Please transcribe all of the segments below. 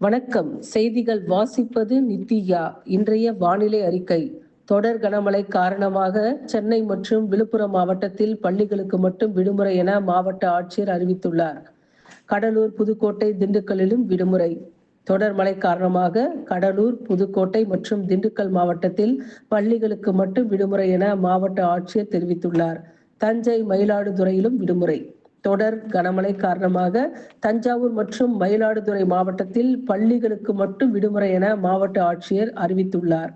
வணக்கம். செய்திகள் வாசிப்பது நித்தியா இன்றைய வானிலை அறிக்கை. தொடர் கனமழை காரணமாக சென்னை மற்றும் விழுப்புரம் மாவட்டத்தில் பள்ளிகளுக்கு மட்டும் விடுமுறை என மாவட்ட ஆட்சியர் அறிவித்துள்ளார். கடலூர் புதுக்கோட்டை திண்டுக்கல்லிலும் விடுமுறை. தொடர் மழை காரணமாக கடலூர் புதுக்கோட்டை மற்றும் திண்டுக்கல் மாவட்டத்தில் பள்ளிகளுக்கு மட்டும் விடுமுறை என மாவட்ட ஆட்சியர் தெரிவித்துள்ளார். தஞ்சை மயிலாடுதுறையிலும் விடுமுறை. தொடர் கனமழை காரணமாக தஞ்சாவூர் மற்றும் மயிலாடுதுறை மாவட்டத்தில் பள்ளிகளுக்கு மட்டும் விடுமுறை என மாவட்ட ஆட்சியர் அறிவித்துள்ளார்.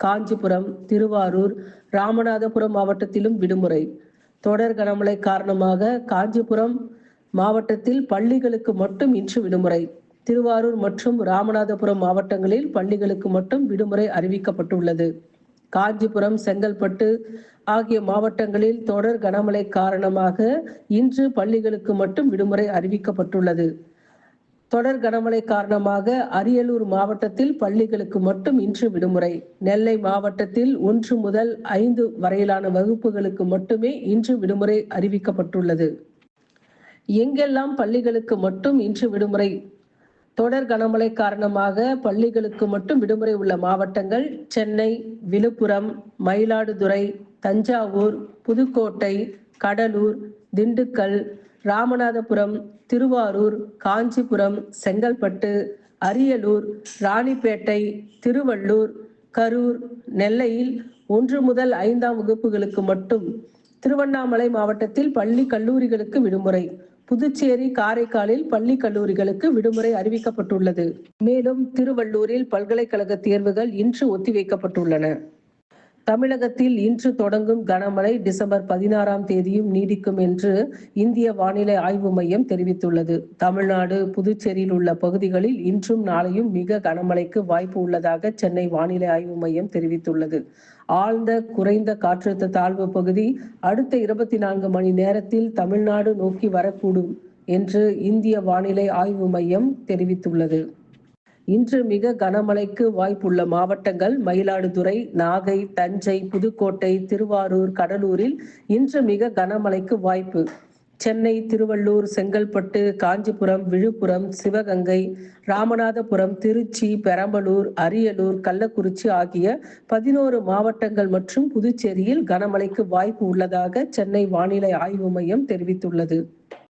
காஞ்சிபுரம் திருவாரூர் ராமநாதபுரம் மாவட்டத்திலும் விடுமுறை. தொடர் கனமழை காரணமாக காஞ்சிபுரம் மாவட்டத்தில் பள்ளிகளுக்கு மட்டும் இன்று விடுமுறை. திருவாரூர் மற்றும் ராமநாதபுரம் மாவட்டங்களில் பள்ளிகளுக்கு மட்டும் விடுமுறை அறிவிக்கப்பட்டுள்ளது. காஞ்சிபுரம் செங்கல்பட்டு ஆகிய மாவட்டங்களில் தொடர் கனமழை காரணமாக இன்று பள்ளிகளுக்கு மட்டும் விடுமுறை அறிவிக்கப்பட்டுள்ளது. தொடர் கனமழை காரணமாக அரியலூர் மாவட்டத்தில் பள்ளிகளுக்கு மட்டும் இன்று விடுமுறை. நெல்லை மாவட்டத்தில் ஒன்று முதல் ஐந்து வரையிலான வகுப்புகளுக்கு மட்டுமே இன்று விடுமுறை அறிவிக்கப்பட்டுள்ளது. எங்கெல்லாம் பள்ளிகளுக்கு மட்டும் இன்று விடுமுறை தொடர் கனமழை காரணமாக பள்ளிகளுக்கு மட்டும் விடுமுறை உள்ள மாவட்டங்கள் சென்னை விழுப்புரம் மயிலாடுதுறை தஞ்சாவூர் புதுக்கோட்டை கடலூர் திண்டுக்கல் ராமநாதபுரம் திருவாரூர் காஞ்சிபுரம் செங்கல்பட்டு அரியலூர் ராணிப்பேட்டை திருவள்ளூர் கரூர் நெல்லையில் ஒன்று முதல் ஐந்தாம் வகுப்புகளுக்கு மட்டும் திருவண்ணாமலை மாவட்டத்தில் பள்ளி கல்லூரிகளுக்கு விடுமுறை. புதுச்சேரி காரைக்காலில் பள்ளி கல்லூரிகளுக்கு விடுமுறை அறிவிக்கப்பட்டுள்ளது. மேலும் திருவள்ளூரில் பல்கலைக்கழக தேர்வுகள் இன்று ஒத்திவைக்கப்பட்டுள்ளன. தமிழகத்தில் இன்று தொடங்கும் கனமழை டிசம்பர் பதினாறாம் தேதியும் நீடிக்கும் என்று இந்திய வானிலை ஆய்வு மையம் தெரிவித்துள்ளது. தமிழ்நாடு புதுச்சேரியில் உள்ள பகுதிகளில் இன்றும் நாளையும் மிக கனமழைக்கு வாய்ப்பு உள்ளதாக சென்னை வானிலை ஆய்வு மையம் தெரிவித்துள்ளது. ஆழ்ந்த குறைந்த காற்றழுத்த தாழ்வு பகுதி அடுத்த இருபத்தி நான்கு மணி நேரத்தில் தமிழ்நாடு நோக்கி வரக்கூடும் என்று இந்திய வானிலை ஆய்வு மையம் தெரிவித்துள்ளது. இன்று மிக கனமழைக்கு வாய்ப்புள்ள மாவட்டங்கள் மயிலாடுதுறை நாகை தஞ்சை புதுக்கோட்டை திருவாரூர் கடலூரில் இன்று மிக கனமழைக்கு வாய்ப்பு. சென்னை திருவள்ளூர் செங்கல்பட்டு காஞ்சிபுரம் விழுப்புரம் சிவகங்கை ராமநாதபுரம் திருச்சி பெரம்பலூர் அரியலூர் கள்ளக்குறிச்சி ஆகிய பதினோரு மாவட்டங்கள் மற்றும் புதுச்சேரியில் கனமழைக்கு வாய்ப்பு உள்ளதாக சென்னை வானிலை ஆய்வு மையம் தெரிவித்துள்ளது.